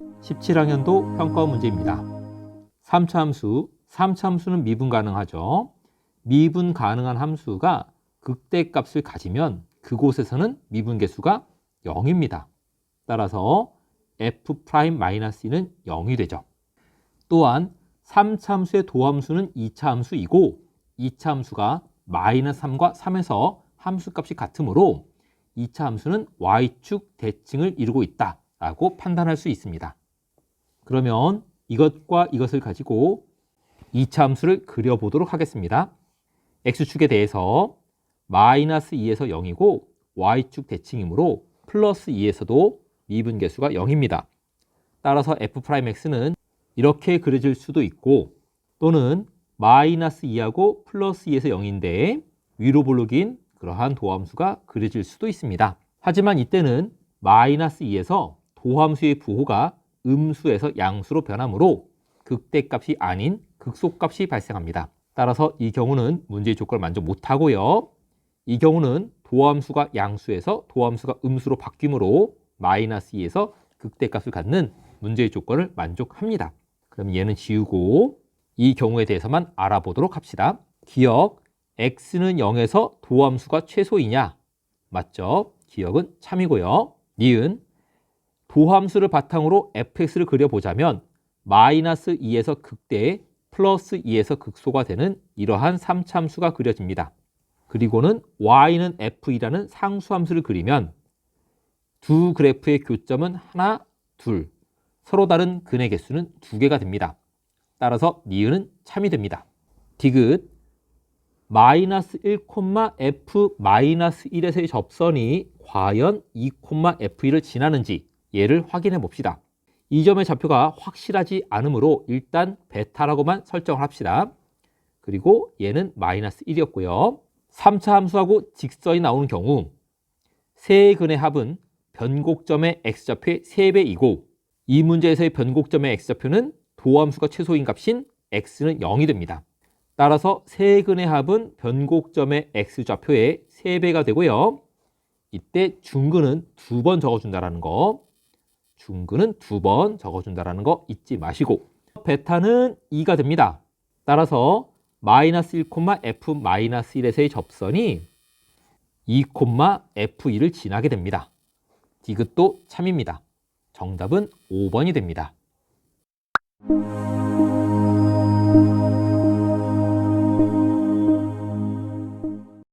17학년도 평가원 문제입니다. 3차 함수, 3차 함수는 미분 가능하죠. 미분 가능한 함수가 극대값을 가지면 그곳에서는 미분 개수가 0입니다. 따라서 f'-는 0이 되죠. 또한 3차 함수의 도함수는 2차 함수이고 2차 함수가 마이너스 3과 3에서 함수값이 같으므로 2차 함수는 y축 대칭을 이루고 있다 라고 판단할 수 있습니다. 그러면 이것과 이것을 가지고 2차 함수를 그려보도록 하겠습니다. x축에 대해서 마이너스 2에서 0이고 y축 대칭이므로 플러스 2에서도 미분계수가 0입니다. 따라서 f'x는 이렇게 그려질 수도 있고 또는 마이너스 2하고 플러스 2에서 0인데 위로 볼록인 그러한 도함수가 그려질 수도 있습니다. 하지만 이때는 마이너스 2에서 도함수의 부호가 음수에서 양수로 변하므로 극대값이 아닌 극소값이 발생합니다. 따라서 이 경우는 문제의 조건을 만족 못하고요. 이 경우는 도함수가 양수에서 도함수가 음수로 바뀌므로 마이너스 2에서 극대값을 갖는 문제의 조건을 만족합니다. 그럼 얘는 지우고 이 경우에 대해서만 알아보도록 합시다. 기억 x는 0에서 도함수가 최소이냐? 맞죠? 기억은 참이고요. 니은 도함수를 바탕으로 fx를 그려보자면 마이너스 2에서 극대 플러스 2에서 극소가 되는 이러한 3참수가 그려집니다. 그리고는 y는 f이라는 상수함수를 그리면 두 그래프의 교점은 하나, 둘, 서로 다른 근의 개수는 두 개가 됩니다. 따라서 니은은 참이 됩니다. 디귿 마이너스 1, f 마이너스 1에서의 접선이 과연 2, f1을 지나는지 얘를 확인해 봅시다. 이 점의 좌표가 확실하지 않으므로 일단 베타라고만 설정을 합시다. 그리고 얘는 마이너스 1이었고요. 3차 함수하고 직선이 나오는 경우 세 근의 합은 변곡점의 x좌표의 3배이고 이 문제에서의 변곡점의 x좌표는 도함수가 최소인 값인 x는 0이 됩니다. 따라서 세 근의 합은 변곡점의 x좌표의 3배가 되고요. 이때 중근은 두 번 적어준다는 거 중근은 두 번 적어준다는 거 잊지 마시고 베타는 2가 됩니다. 따라서 마이너스 1, f 마이너스 1에서의 접선이 2, f2를 지나게 됩니다. 디귿도 참입니다. 정답은 5번이 됩니다.